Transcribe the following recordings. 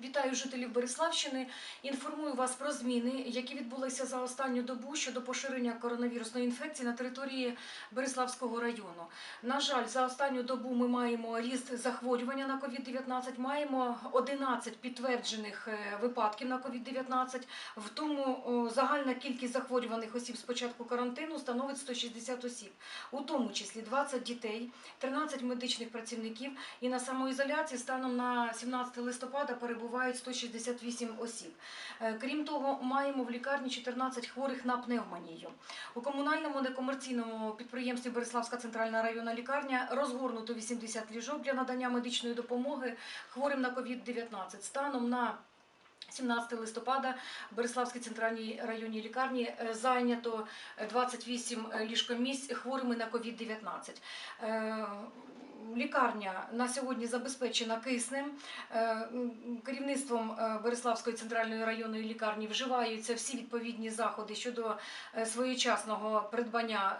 Вітаю жителів Береславщини. Інформую вас про зміни, які відбулися за останню добу щодо поширення коронавірусної інфекції на території Береславського району. На жаль, за останню добу ми маємо ріст захворювання на COVID-19, маємо 11 підтверджених е, випадків на COVID-19. В тому загальна кількість захворюваних осіб з початку карантину становить 160 осіб, у тому числі 20 дітей, 13 медичних працівників і на самоізоляції станом на 17 листопада перебувають 168 осіб. Е, Крім того, маємо в лікарні 14 хворих на пневмонію. У комунальному некомерційному підприємстві Береславська центральна районна лікарня розгорнуто 80 ліжок для надання медичної допомоги хворим на COVID-19. Станом на 17 листопада в Береславській центральній районній лікарні е, зайнято 28 ліжкомісць хворими на COVID-19. Лікарня на сьогодні забезпечена киснем. Е, Керівництвом е, Береславської центральної районної лікарні вживаються всі відповідні заходи щодо е, своєчасного придбання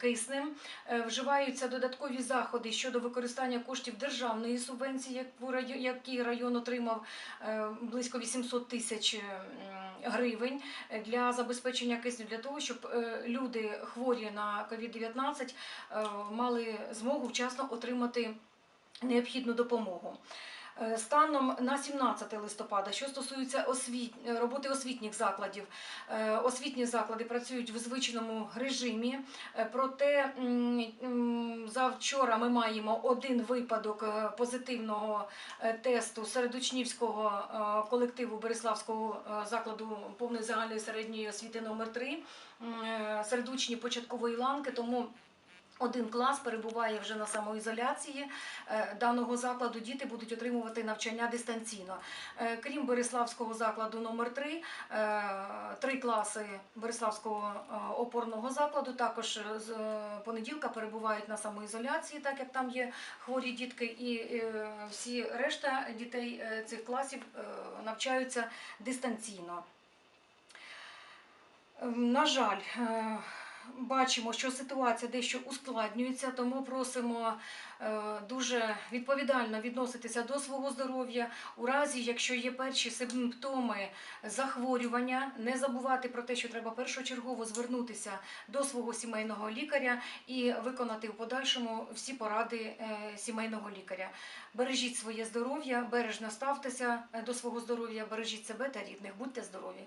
киснем. Вживаються додаткові заходи щодо використання коштів державної субвенції, які район отримав близько 800 тисяч гривень е, для забезпечення кисню, для того, щоб е, люди хворі на COVID-19 е, мали змогу вчасно отримати необхідну допомогу. Станом на 17 листопада, що стосується освіт... роботи освітніх закладів, освітні заклади працюють в звичному режимі. Проте м, ми маємо один випадок е, позитивного е, тесту серед учнівського е, колективу Береславського закладу повної загальної середньої освіти номер 3 серед учнів початкової ланки. Тому один клас перебуває вже на самоізоляції е, даного закладу. Діти будуть отримувати навчання дистанційно. Е, Крім Береславського закладу номер 3 три класи Береславського е, опорного закладу також з е, понеділка перебувають на самоізоляції, так як там є хворі дітки, і е, всі решта дітей е, цих класів е, навчаються дистанційно. Ем, На жаль, е, бачимо, що ситуація дещо ускладнюється, тому просимо е, дуже відповідально відноситися до свого здоров'я. У разі, якщо є перші симптоми захворювання, не забувати про те, що треба першочергово звернутися до свого сімейного лікаря і виконати в подальшому всі поради е, сімейного лікаря. Бережіть своє здоров'я, бережно ставтеся е, до свого здоров'я, бережіть себе та рідних. Будьте здорові!